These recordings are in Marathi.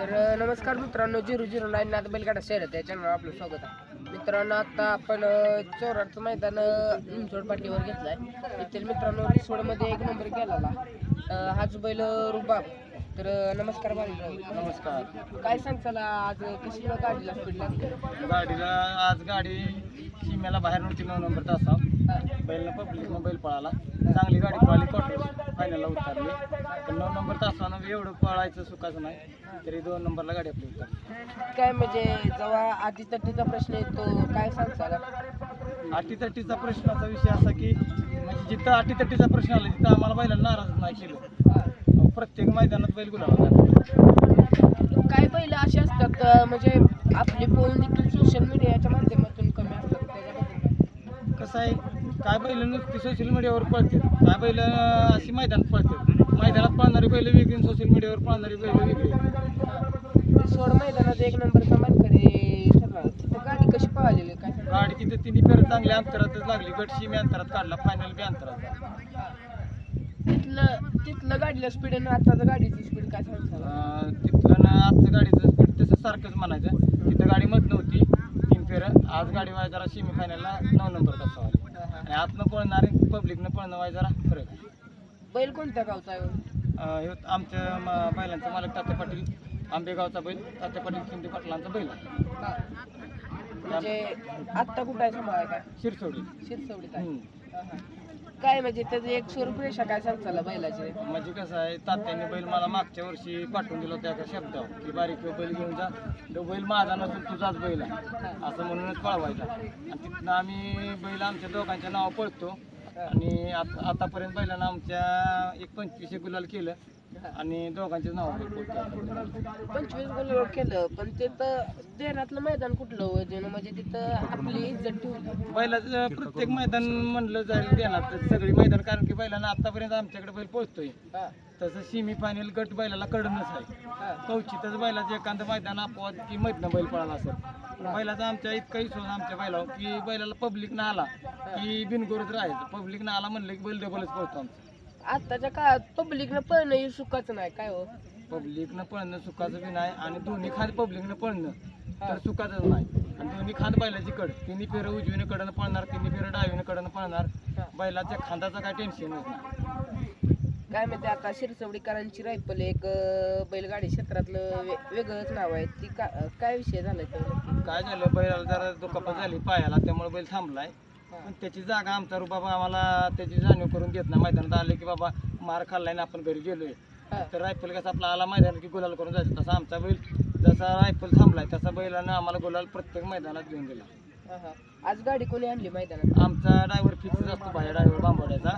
तर नमस्कार मित्रांनो झिरो झिरो नाईन नाथ बैलगाडा शहरात या चॅनलवर आपलं स्वागत आहे. मित्रांनो आता आपण अ, चौराडचं मैदान निमसोड पाटीवर घेतलाय. येथील मित्रांनो रिसोडमध्ये एक नंबर केलेला अ, हाच बैल रुबाब. तर नमस्कार बाळीराव नमस्कार. काय सांगताल आज कशी गाडीला स्पीड लागते गाडीला आज गाडी सीमेला बाहेर नव्हती नऊ नंबर तासा बैलनं पब्लिकनं बैल पळाला. चांगली गाडी पळाली क्वार्टर फायनलला उतरली. पण नऊ नंबर तासानं एवढं पळायचं सुखाचं नाही तरी दोन नंबरला गाडी आपली उतरली. काय म्हणजे जेव्हा आधी तटीचा प्रश्न येतो काय सांगताल? अटीतटीचा प्रश्नाचा विषय असा की म्हणजे जिथं अटीतटीचा प्रश्न आला तिथं आम्हाला बैलांना नाराज नाही केलं. प्रत्येक मैदानात बैल गुलाला काय बैल असे असतात म्हणजे आपली पोल देखील सोशल मीडियाच्या माध्यमातून कमी असतात त्याच्याबद्दल कसं आहे काय बैल नुसती सोशल मीडियावर पळते काय बैल अशी मैदानात पळते मैदानात पळणारी बैल वेगळी आणि सोशल मीडियावर पळणारी बैल वेगळी. सोड मैदानात एक नंबरचा मानकरी ठरला. तिथं गाडी कशी पळालेली काय? गाडी तिथे तिन्ही फेर चांगल्या अंतरातच लागली. गटशी मी अंतरात काढला. फायनल बी अंतरात तिथलं तिथलं गाडीला स्पीड आणि आताचं गाडीची स्पीड काय सांगता तिथलं ना आजचं गाडीचं स्पीड तसं सारखंच म्हणायचं. तिथं गाडी फेर आज गाडी व्हाय जरा सेमी फायनलला नऊ नंबर तसा आणि आतनं पळणार पब्लिकनं पळणं व्हाय जरा फरक आहे बैल कोणत्या गावचा आहे हो? अं, ह्यो आमच्या म- बैलांचा मालक तात्या पाटील आंबेगावचा बैल तात्या पाटील शिंदे पाटलांचा बैल आहे हा. म्हणजे आत्ता कुठं आहे सांभाळ काय? शिरसोडी. शिरसवडीत आहे. हम्म. काय म्हणजे त्याचं एक स्वरूप रेषा काय सांगताला बैलाचे? म्हणजे कसं आहे तात्यांनी बैल मला मागच्या वर्षी पाठवून दिला होता एका शब्दावर की बारीक बैल घेऊन जा. तो बैल माझा नसून तुझाच बैल आहे. असं म्हणूनच पळवायचा आणि तिथनं आम्ही बैल आमच्या दोघांच्या नावं पळतो. आणि आता आतापर्यंत बैलानं आमच्या एक पंचवीस एक गुलाल केलं. आणि दोघांचे नाव बैल पंचवीस गोल केलं पण तिथं देण्यातलं मैदान कुठलं वजन म्हणजे तिथं आपली इज्जत ठेवली? बैलाचं प्रत्येक मैदान म्हणलं जाईल देणार सगळी मैदान कारण की बैलानं आतापर्यंत आमच्याकडे बैल पोहोचतोय. हा, तसं सेमी फायनल गट बैलाला कडनच आहे. हा. कवचितच बैलाचं एखादं मैदान अपवाद की मधनं बैल पळाला असेल. बैलाचा आमच्या इतका विश्वास आमच्या बैलावर की बैलाला पब्लिक ना आला की बिनगोरच राहायचं. पब्लिक ना आला म्हणलं की बैल डबलच पळतो आमचं. आत्ताच्या काळात पब्लिकनं पळणं हे सुखाचं नाही काय हो? पब्लिकनं पळणं सुखाचं बी नाही आणि दोन्ही खांद पब्लिकनं पळणं तर सुखाचंच नाही. आणि दोन्ही खांद बैलाची कड तिन्ही फेरं उजवीनं कडनं पळणार तिन्ही फेरं डावीनं कडनं पळणार. बैलाच्या खांदाचं काय टेन्शनच नाही. काय म्हणते आता शिरसवडीकरांची रायफल एक अं, बैलगाडी क्षेत्रातलं वे- वेगळंच नाव आहे. ती का काय विषय झालाय? तो नक्की? काय झालं? बैलाला जरा दुखापत झाली पायाला त्यामुळे बैल थांबलाय. पण त्याची जागा आमचा बाबा आम्हाला त्याची जाणीव करून देत नाही. मैदानात आले की बाबा मार खाल्लाय ना आपण घरी गेलोय. तर रायफल कसा आपला आला मैदानात की गुलाल करून जायचं. तसा आमचा बैल जसा रायफल थांबलाय तसा बैलानं आम्हाला गुलाल प्रत्येक मैदानात घेऊन गेला. आज गाडी कोणी आणली मैदानात? आमचा ड्रायव्हर फिक्स असतो भाया ड्रायव्हर बांबवड्याचा.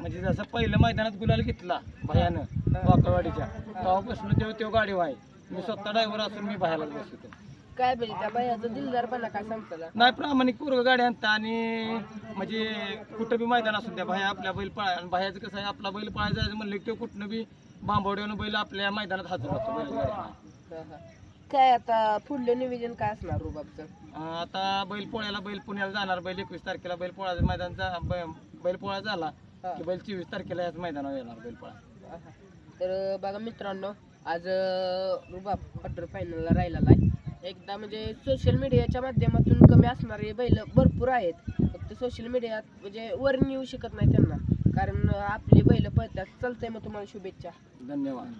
म्हणजे जसं पहिलं मैदानात गुलाल घेतला भयानं वाकळवाडीच्या. तेव्हापासून तेव्हा तो गाडी व्हाय मी स्वतः ड्रायव्हर असून मी बाहेरच बसतो. काय पाहिजे त्या बायाचा दिलदारपणा काय सांगताला नाही प्रामाणिक पूर्व गाडी आणता आणि म्हणजे कुठं बी मैदान असू द्या भाया आपल्या बैल पळा आणि भायाचं कसं आहे आपला बैल पळायचा जायचं म्हणलं की तो कुठनं बी बांबवड्यानं बैल आपल्या मैदानात हजर होतो बैलगाड्या हा, हा. काय आता पुढलं नियोजन काय असणार रुबाबचं अं, आता बैल पोळ्याला बैल पुण्याला जाणार बैल एकवीस तारखेला बैल पोळ्याचं मैदान जा बै- बैल पोळा झाला हा. की बैल चोवीस तारखेला याच मैदानावर येणार बैल पोळा. तर बघा मित्रांनो आज अं, रुबाब क्वार्टर फायनलला राहिलेला आहे एकदा म्हणजे सोशल मीडियाच्या माध्यमातून कमी असणारे बैल भरपूर आहेत. फक्त सोशल मीडियात म्हणजे वर येऊ शकत नाही त्यांना. कारण आपली बैल पळतात. चालतंय मग तुम्हाला शुभेच्छा. धन्यवाद.